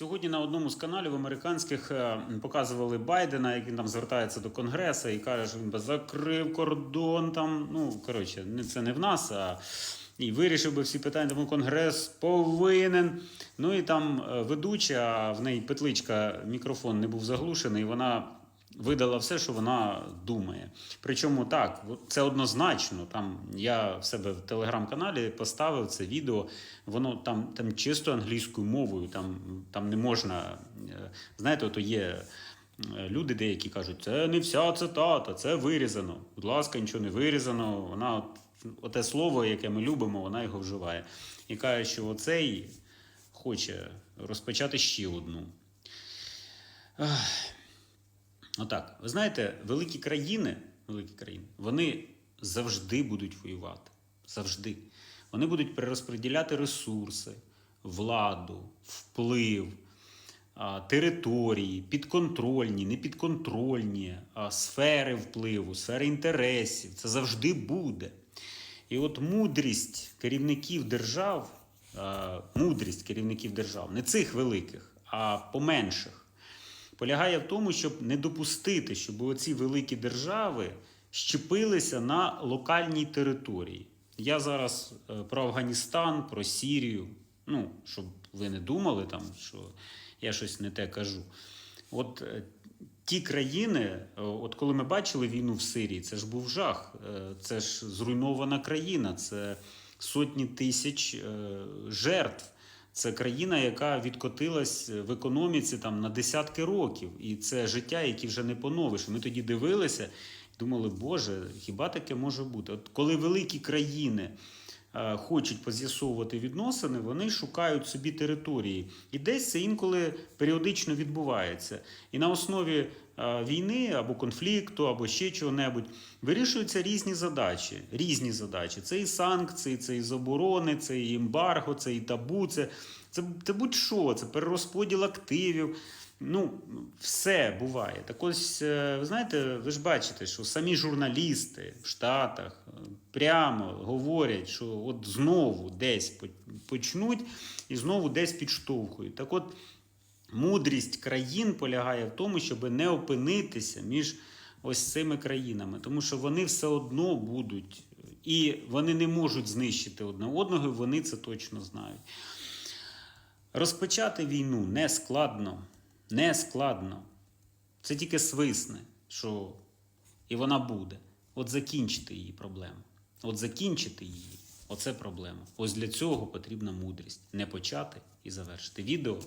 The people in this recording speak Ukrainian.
Сьогодні на одному з каналів американських е, показували Байдена, як він там звертається до Конгресу і каже, що він би закрив кордон там. Ну, коротше, це не в нас, а і вирішив би всі питання, тому Конгрес повинен. Ну і там е, ведуча, в неї петличка, мікрофон не був заглушений, вона видала все, що вона думає. Причому так, це однозначно. Там я в себе в телеграм-каналі поставив це відео. Воно там, там чисто англійською мовою, там, там не можна. е, Знаєте, ото є. е, Люди деякі кажуть, це не вся цитата, це вирізано. Будь ласка, нічого не вирізано. Вона от, оте слово, яке ми любимо, вона його вживає. І каже, що оцей хоче розпочати ще одну. Ах. Отак. Ви знаєте, великі країни, великі країни, вони завжди будуть воювати. Завжди. Вони будуть перерозподіляти ресурси, владу, вплив, території, підконтрольні, непідконтрольні, сфери впливу, сфери інтересів. Це завжди буде. І от мудрість керівників держав, мудрість керівників держав, не цих великих, а поменших, полягає в тому, щоб не допустити, щоб оці великі держави щепилися на локальній території. Я зараз е, про Афганістан, про Сірію. Ну, щоб ви не думали, там, що я щось не те кажу. От е, ті країни, е, от коли ми бачили війну в Сирії, це ж був жах, це ж зруйнована країна, це сотні тисяч жертв. Це країна, яка відкотилась в економіці там на десятки років, і це життя, яке вже не поновиш. Ми тоді дивилися думали, Боже, хіба таке може бути? От коли великі країни е, хочуть поз'ясовувати відносини, вони шукають собі території. І десь це інколи періодично відбувається. І на основі е, війни або конфлікту, або ще чого-небудь вирішуються різні задачі. Різні задачі. Це і санкції, це і заборони, це і ембарго, це і табу, це, це, це будь-що, це перерозподіл активів. Ну, все буває. Так ось, е, ви знаєте, ви ж бачите, що самі журналісти в Штатах е, прямо говорять, що от знову десь почнуть і знову десь підштовхують. Так от, мудрість країн полягає в тому, щоб не опинитися між ось цими країнами, тому що вони все одно будуть, і вони не можуть знищити одне одного, і вони це точно знають. Розпочати війну не складно, не складно. Це тільки свисне, що і вона буде. От закінчити її проблему. От закінчити її. Оце проблема. Ось для цього потрібна мудрість. Не почати і завершити. Відео